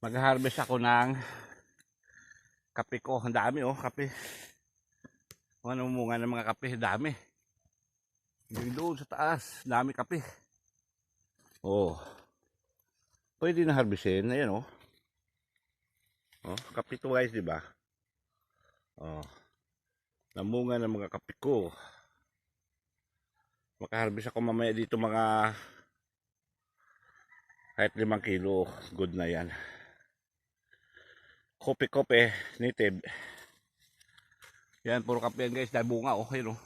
mag-harvest ako ng kape ko. Ang dami oh, kape. Ano munga ng mga kape, dami. Yung doon sa taas, dami kape. Oh. Pwede na harvestin. Ayan oh. Oh, kape to guys, di ba? Oh. Namunga ng mga kape ko. Makaharvest ako mamaya dito mga kahit limang kilo. Good na yan. Kope-kope, native. Yan, puro kape yan guys. Dahil bunga oh. Ayun oh.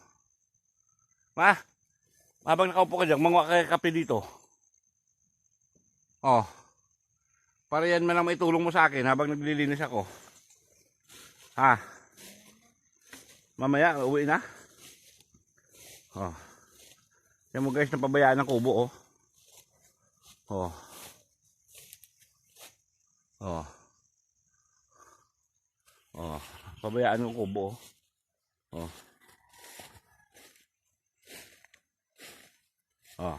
Ma, habang nakaupo ka dyan, manguha ka kape dito. Oh. Para yan man ang maitulong mo sa akin habang naglilinis ako. Ha? Mamaya, uwi na. Oh. Yan mo guys, napabayaan ng kubo, oh. Oh. Oh. Oh. Pabayaan ng kubo, oh. Oh.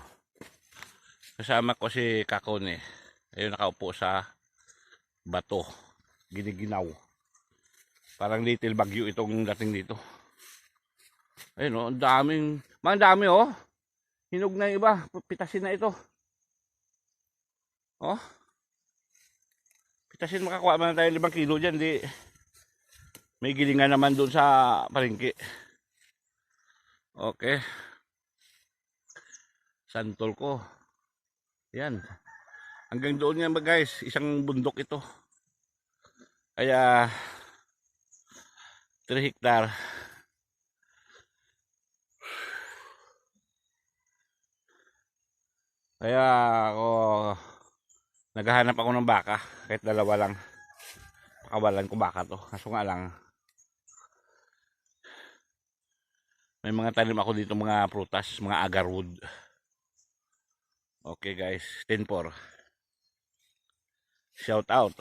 Kasama ko si Kakon eh. Ayun nakaupo sa bato. Giniginaw. Parang little bagyo itong dating dito. Ayun oh, ang daming, mga dami oh. Hinog na iba, pitasin na ito. Oh. Pitasin makakuha man tayo limang kilo dyan, di. May gilingan naman doon sa palengke. Okay. Santol ko. Yan. Hanggang doon yan ba guys, isang bundok ito. Kaya 3 hektar. Kaya ako naghahanap ako ng baka kahit dalawa lang. Pakawalan ko baka to. Kaso nga lang may mga tanim ako dito mga prutas, mga agarwood. Okay guys, 10-4. Shout out.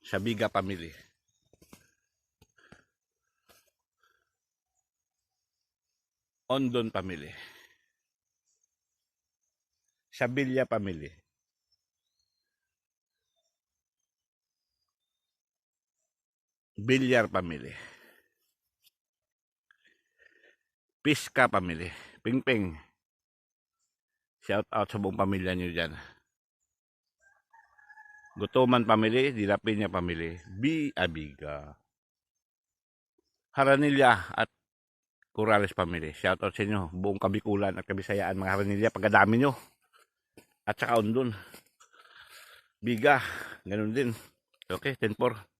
Sabiga Family. Ondon Family. Sabilla Family. Bilyar Family. Piska Family. Pingping. Shout out sa buong pamilya nyo dyan. Gutuman Family, Dilapinya Family, B. Abiga. Haranilla at Corrales Family. Shout out sa inyo, buong Kabikulan at Kabisayaan, mga Haranilla, pagkadami nyo. At saka Undon. Biga, ganun din. Okay, 10-4.